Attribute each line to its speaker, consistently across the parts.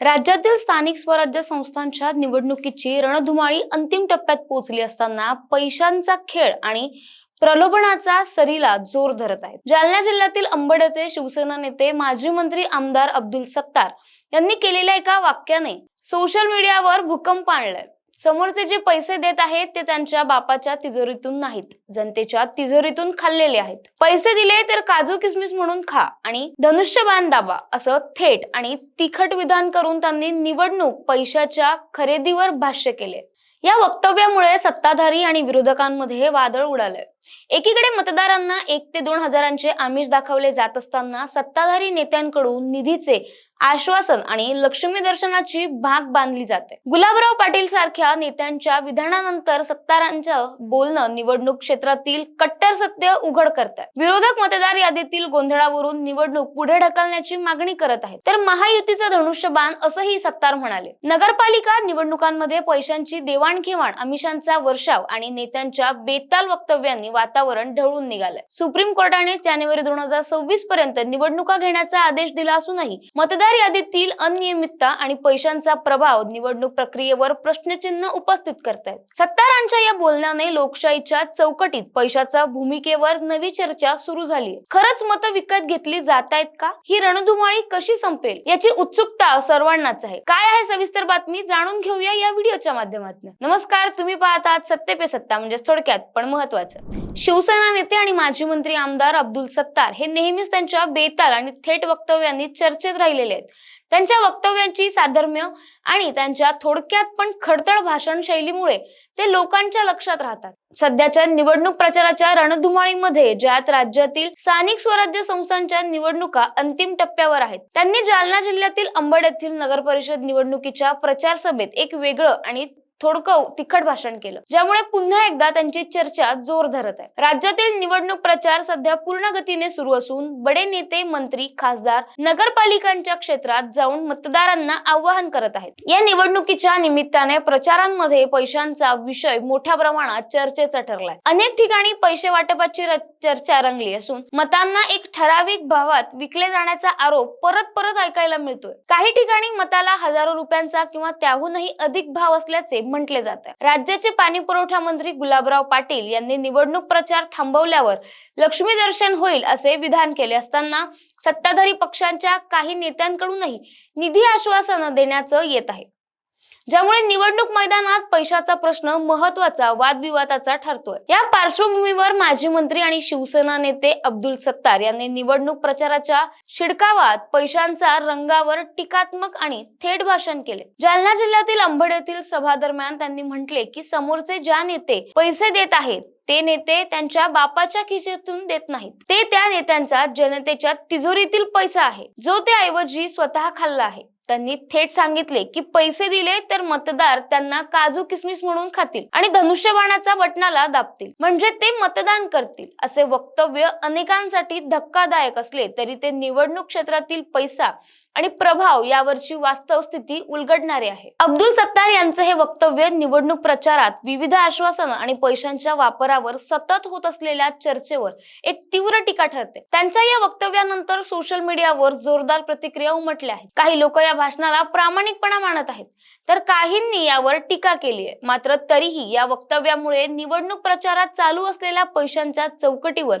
Speaker 1: राज्यातील स्थानिक स्वराज्य संस्थांच्या निवडणुकीची रणधुमाळी अंतिम टप्प्यात पोहोचली असताना पैशांचा खेळ आणि प्रलोभनाचा सरीला जोर धरत आहे जालना जिल्ह्यातील अंबड येथे शिवसेना नेते माजी मंत्री आमदार अब्दुल सत्तार यांनी केलेल्या एका वाक्याने सोशल मीडियावर भूकंप आणलाय. समोरचे जे पैसे देत आहेत ते त्यांच्या बापाच्या तिजोरीतून नाहीत. जनतेच्या तिजोरीतून खाल्लेले आहेत. पैसे दिले तर काजू किसमिस म्हणून खा आणि धनुष्यबाण दाबा असं थेट आणि तिखट विधान करून त्यांनी निवडणूक पैशाच्या खरेदीवर भाष्य केले. या वक्तव्यामुळे सत्ताधारी आणि विरोधकांमध्ये वादळ उडालंय. एकीकडे मतदारांना एक ते दोन हजारांचे आमिष दाखवले जात असताना सत्ताधारी नेत्यांकडून निधीचे आश्वासन आणि लक्ष्मी दर्शनाची भाग बांधली जाते. गुलाबराव पाटील सारख्या नेत्यांच्या विधानानंतर सत्तारांचं बोलणं निवडणूक क्षेत्रातील कट्टर सत्य उघड करत विरोधक मतदार यादीतील गोंधळावरून निवडणूक पुढे ढकलण्याची मागणी करत आहेत. तर महायुतीचं धनुष्यबाण असंही सत्तार म्हणाले. नगरपालिका निवडणुकांमध्ये पैशांची देवाणघेवाण आमिषांचा वर्षाव आणि नेत्यांच्या बेताल वक्तव्यांनी वातावरण ढवळून निघालंय. सुप्रीम कोर्टाने जानेवारी दोन हजार सव्वीस पर्यंत निवडणुका घेण्याचा आदेश दिला असूनही मतदार यादीतील अनियमितता आणि पैशांचा प्रभाव निवडणूक प्रक्रियेवर प्रश्नचिन्ह उपस्थित करत आहेत सत्तारांच्या या बोलण्याने लोकशाहीच्या चौकटीत पैशाच्या भूमिकेवर नवी चर्चा सुरू झाली खरंच मतं विकत घेतली जात आहेत का? ही रणधुमाळी कशी संपेल? याची उत्सुकता सर्वांनाच आहे. काय आहे सविस्तर बातमी जाणून घेऊया या व्हिडिओच्या माध्यमातून. नमस्कार तुम्ही पाहतात सत्ते पे सत्ता म्हणजे थोडक्यात पण महत्वाचं शिवसेना नेते आणि माजी मंत्री आमदार अब्दुल सत्तार हे नेहमीच त्यांच्या बेताल आणि थेट वक्तव्यांनी चर्चेत राहिलेले आहेत. त्यांच्या वक्तव्यांची साधर्म्य आणि त्यांच्या थोडक्यात पण खडतळ भाषण शैलीमुळे ते लोकांच्या लक्षात राहतात. सध्याच्या निवडणूक प्रचाराच्या रणधुमाळीमध्ये ज्यात राज्यातील स्थानिक स्वराज्य संस्थांच्या निवडणुका अंतिम टप्प्यावर आहेत. त्यांनी जालना जिल्ह्यातील अंबड येथील नगर परिषद निवडणुकीच्या प्रचार सभेत एक वेगळं आणि थोडकं तिखट भाषण केलं. ज्यामुळे पुन्हा एकदा त्यांची चर्चा जोर धरत आहे. राज्यातील निवडणूक प्रचार सध्या पूर्ण गतीने सुरू असून बडे नेते मंत्री खासदार नगरपालिकांच्या क्षेत्रात जाऊन मतदारांना आवाहन करत आहेत. या निवडणुकीच्या निमित्ताने प्रचारांमध्ये पैशांचा विषय मोठ्या प्रमाणात चर्चेचा ठरलाय. अनेक ठिकाणी पैसे वाटपाची र- चर्चा रंगली असून मतांना एक ठराविक भावात विकले जाण्याचा आरोप परत परत ऐकायला मिळतोय. काही ठिकाणी मताला हजारो रुपयांचा किंवा त्याहूनही अधिक भाव असल्याचे म्हटले जात. आहे राज्याचे पाणी पुरवठा मंत्री गुलाबराव पाटील यांनी निवडणूक प्रचार थांबवल्यावर लक्ष्मी दर्शन होईल असे विधान केले असताना सत्ताधारी पक्षांच्या काही नेत्यांकडूनही निधी आश्वासनं देण्याचं येत आहे. ज्यामुळे निवडणूक मैदानात पैशाचा प्रश्न महत्त्वाचा वादविवादाचा ठरतोय. या पार्श्वभूमीवर माजी मंत्री आणि शिवसेना नेते अब्दुल सत्तार यांनी निवडणूक प्रचाराच्या शिडकावात पैशांचा रंगावर टीकात्मक आणि थेट भाषण केले. जालना जिल्ह्यातील अंबड येथील सभा दरम्यान त्यांनी म्हटले की समोरचे ज्या नेते पैसे देत आहेत ते नेते त्यांच्या बापाच्या खिशेतून देत नाहीत. ते त्या नेत्यांचा जनतेच्या तिजोरीतील पैसा आहे. जो ते ऐवजी स्वतः खाल्ला आहे. त्यांनी थेट सांगितले की पैसे दिले तर मतदार त्यांना काजू किसमिस म्हणून खातील आणि धनुष्यबाणाचा बटणाला दाबतील. म्हणजे ते मतदान करतील. असे वक्तव्य अनेकांसाठी धक्कादायक असले तरी ते निवडणूक क्षेत्रातील पैसा आणि प्रभाव यावरची वास्तव स्थिती उलगडणारी आहे. अब्दुल सत्तार यांचं हे वक्तव्य निवडणूक प्रचारात विविध आश्वासनं आणि पैशांच्या वापरावर सतत होत असलेल्या चर्चेवर एक तीव्र टीका ठरते. त्यांच्या या वक्तव्यानंतर सोशल मीडियावर जोरदार प्रतिक्रिया उमटल्या आहेत. काही लोक या भाषणाला प्रामाणिकपणा मानत आहेत. तर काहींनी यावर टीका केली आहे. मात्र तरीही या वक्तव्यामुळे निवडणूक प्रचारात चालू असलेल्या पैशांच्या चौकटीवर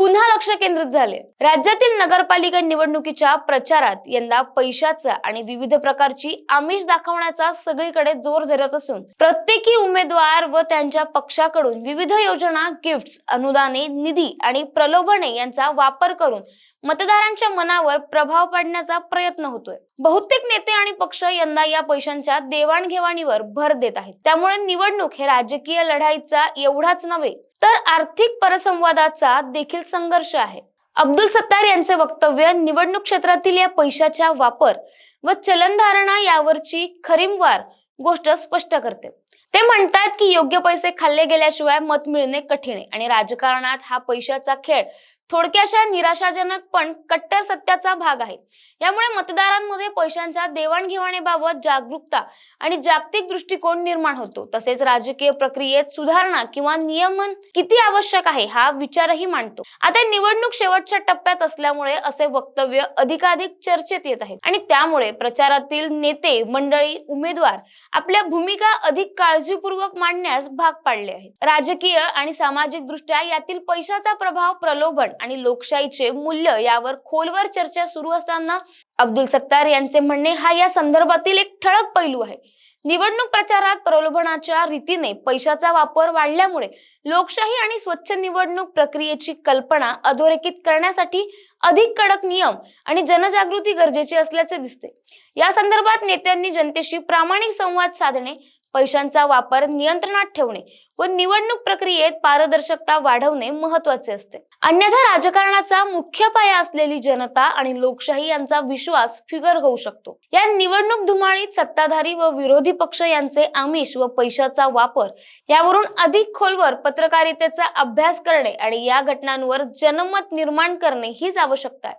Speaker 1: पुन्हा लक्ष केंद्रित झाले. राज्यातील नगरपालिका निवडणुकीच्या प्रचारात यंदा पैशाचा आणि विविध प्रकारची आमिष दाखवण्याचा सगळीकडे जोर धरत असून प्रत्येकी उमेदवार व त्यांच्या पक्षाकडून विविध योजना गिफ्ट्स अनुदाने निधी आणि प्रलोभने यांचा वापर करून मतदारांच्या मनावर प्रभाव पाडण्याचा प्रयत्न होतोय. बहुतेक नेते आणि पक्ष यंदा या पैशांच्या देवाणघेवाणीवर भर देत आहेत. त्यामुळे निवडणूक हे राजकीय लढाईचा एवढाच नव्हे तर आर्थिक परसंवादाचा देखील संघर्ष आहे. अब्दुल सत्तार यांचे वक्तव्य निवडणूक क्षेत्रातील या पैशाच्या वापर व चलनधारणा यावरची खरीमवार गोष्ट स्पष्ट करते. ते म्हणतात की योग्य पैसे खाल्ले गेल्याशिवाय मत मिळणे कठीण आहे आणि राजकारणात हा पैशाचा खेळ थोडक्याशा निराशाजनक पण कट्टर सत्याचा भाग आहे. यामुळे मतदारांमध्ये पैशांच्या देवाणघेवाणीबाबत जागरूकता आणि जागतिक दृष्टिकोन निर्माण होतो. तसेच राजकीय प्रक्रियेत सुधारणा किंवा नियमन किती आवश्यक आहे हा विचारही मांडतो. आता निवडणूक शेवटच्या टप्प्यात असल्यामुळे असे वक्तव्य अधिकाधिक चर्चेत येत आहे आणि त्यामुळे प्रचारातील नेते मंडळी उमेदवार आपल्या भूमिका अधिक काळजीपूर्वक मांडण्यास भाग पाडले आहेत. राजकीय आणि सामाजिक दृष्ट्या यातील पैशाचा प्रभाव प्रलोभन आणि लोकशाहीचे मूल्य यावर खोलवर चर्चा सुरू असताना अब्दुल सत्तार यांचे म्हणणे हा या संदर्भातील एक ठळक पैलू आहे. निवडणूक प्रचारात प्रलोभनाच्या रीतीने पैशाचा वापर वाढल्यामुळे लोकशाही आणि स्वच्छ निवडणूक प्रक्रियेची कल्पना अधोरेखित करण्यासाठी अधिक कडक नियम आणि जनजागृती गरजेची असल्याचे दिसते. या संदर्भात नेत्यांनी जनतेशी प्रामाणिक संवाद साधणे पैशांचा वापर नियंत्रणात ठेवणे व निवडणूक प्रक्रियेत पारदर्शकता वाढवणे महत्त्वाचे असते. अन्यथा राजकारणाचा मुख्य पाया असलेली जनता आणि लोकशाही यांचा विश्वास फिगर होऊ शकतो. या निवडणूक धुमाळीत सत्ताधारी व विरोधी पक्ष यांचे आमिष व पैशाचा वापर यावरून अधिक खोलवर पत्रकारितेचा अभ्यास करणे आणि या घटनांवर जनमत निर्माण करणे हीच आवश्यकता आहे.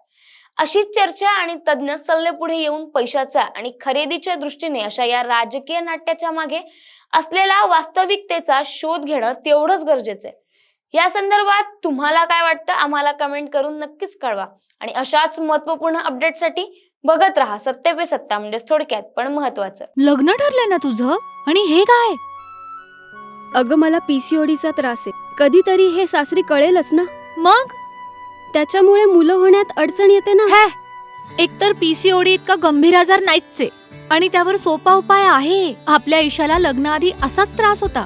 Speaker 1: अशीच चर्चा आणि तज्ञ सल्ले पुढे येऊन पैशाचा आणि खरेदीच्या दृष्टीने अशा या राजकीय नाट्याच्या मागे असलेला वास्तविकतेचा शोध घेणं तेवढंच गरजेचं आहे. या संदर्भात तुम्हाला काय वाटतं आम्हाला कमेंट करून नक्कीच कळवा. आणि अशाच महत्त्वपूर्ण अपडेटसाठी बघत राहा सत्य पे सत्ता म्हणजेच थोडक्यात पण महत्वाचं
Speaker 2: लग्न ठरलंय ना तुझं? आणि हे काय?
Speaker 3: अगं मला पीसीओडीचा त्रास आहे. कधीतरी हे सासरी कळेलच ना?
Speaker 2: मग?
Speaker 3: त्याच्यामुळे मुलं होण्यात अडचण येते ना?
Speaker 2: हे! एकतर पीसीओडी इतका गंभीर आजार नाहीच आहे आणि त्यावर सोपा उपाय आहे. आपल्या ईशाला लग्नाआधी असाच त्रास होता.